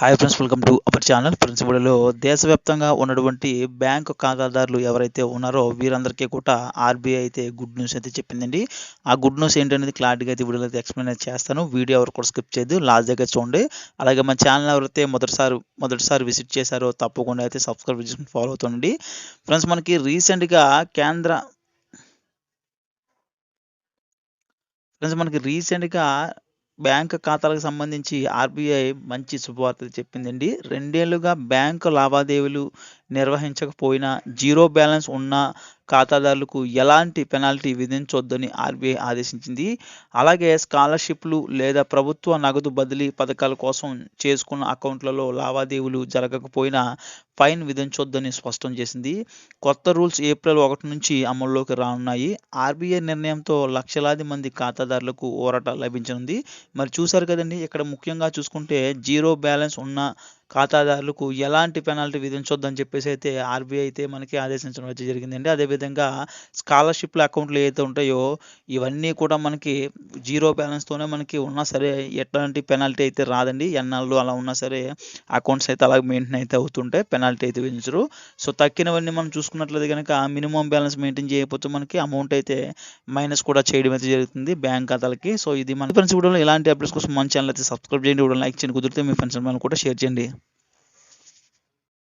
Hi friends welcome to our channel ప్రిన్సిపల్లో దేశవ్యాప్తంగా ఉన్నటువంటి bank ఖాతాదారులు ఎవరైతే ఉన్నారో వీరందరికీ కూడా ఆర్బీఐ అయితే గుడ్ న్యూస్ అయితే చెప్పిందండి. ఆ గుడ్ న్యూస్ ఏంటనేది క్లారిటీగా అయితే వీడియోలో అయితే ఎక్స్ప్లెయిన్ చేస్తాను. వీడియో ఎవరు కూడా స్కిప్ చేయదు లాస్ట్ దగ్గర చూడండి. అలాగే మన ఛానల్ ఎవరైతే మొదటిసారి మొదటిసారి విజిట్ చేశారో తప్పకుండా అయితే సబ్స్క్రైబ్ చేసుకుని ఫాలో అవుతుండండి. ఫ్రెండ్స్ మనకి రీసెంట్గా కేంద్ర ఫ్రెండ్స్ మనకి రీసెంట్గా బ్యాంక్ ఖాతాలకు సంబంధించి ఆర్బీఐ మంచి శుభవార్త చెప్పిందండి. రెండేళ్ళుగా బ్యాంకు లావాదేవీలు నిర్వహించకపోయినా జీరో బ్యాలెన్స్ ఉన్న ఖాతాదారులకు ఎలాంటి పెనాల్టీ విధించొద్దని ఆర్బీఐ ఆదేశించింది. అలాగే స్కాలర్షిప్లు లేదా ప్రభుత్వ నగదు బదిలీ పథకాల కోసం చేసుకున్న అకౌంట్లలో లావాదేవీలు జరగకపోయినా ఫైన్ విధించొద్దని స్పష్టం చేసింది. కొత్త రూల్స్ ఏప్రిల్ ఒకటి నుంచి అమల్లోకి రానున్నాయి. ఆర్బీఐ నిర్ణయంతో లక్షలాది మంది ఖాతాదారులకు ఊరట లభించనుంది. మరి చూశారు కదండి ఇక్కడ ముఖ్యంగా చూసుకుంటే జీరో బ్యాలెన్స్ ఉన్న ఖాతాదారులకు ఎలాంటి పెనాల్టీ విధించొద్దని చెప్పేసి అయితే ఆర్బీఐ అయితే మనకి ఆదేశించడం అయితే జరిగిందండి. అదేవిధంగా స్కాలర్షిప్ల అకౌంట్లు ఏదైతే ఉంటాయో ఇవన్నీ కూడా మనకి జీరో బ్యాలెన్స్తోనే మనకి ఉన్నా సరే ఎట్లాంటి పెనాల్టీ అయితే రాదండి. ఎన్నాళ్ళు అలా ఉన్నా సరే అకౌంట్స్ అయితే అలాగే మెయింటైన్ అయితే అవుతుంటాయి పెనాల్టీ అయితే విధించరు. సో తక్కినవన్నీ మనం చూసుకున్నట్లయితే కనుక మినిమం బ్యాలెన్స్ మెయింటైన్ చేయకపోతే మనకి అమౌంట్ అయితే మైనస్ కూడా చేయడం అయితే జరుగుతుంది బ్యాంక్ ఖాతాలకి. సో ఇది మన ఫ్రెండ్స్ వీడియోలో ఇలాంటి అప్డేట్స్ కోసం మన ఛానల్ అయితే సబ్స్క్రైబ్ చేయండి. వీడియో లైక్ చేయండి. కుదిరితే మీ ఫ్రెండ్స్ కూడా షేర్ చేయండి.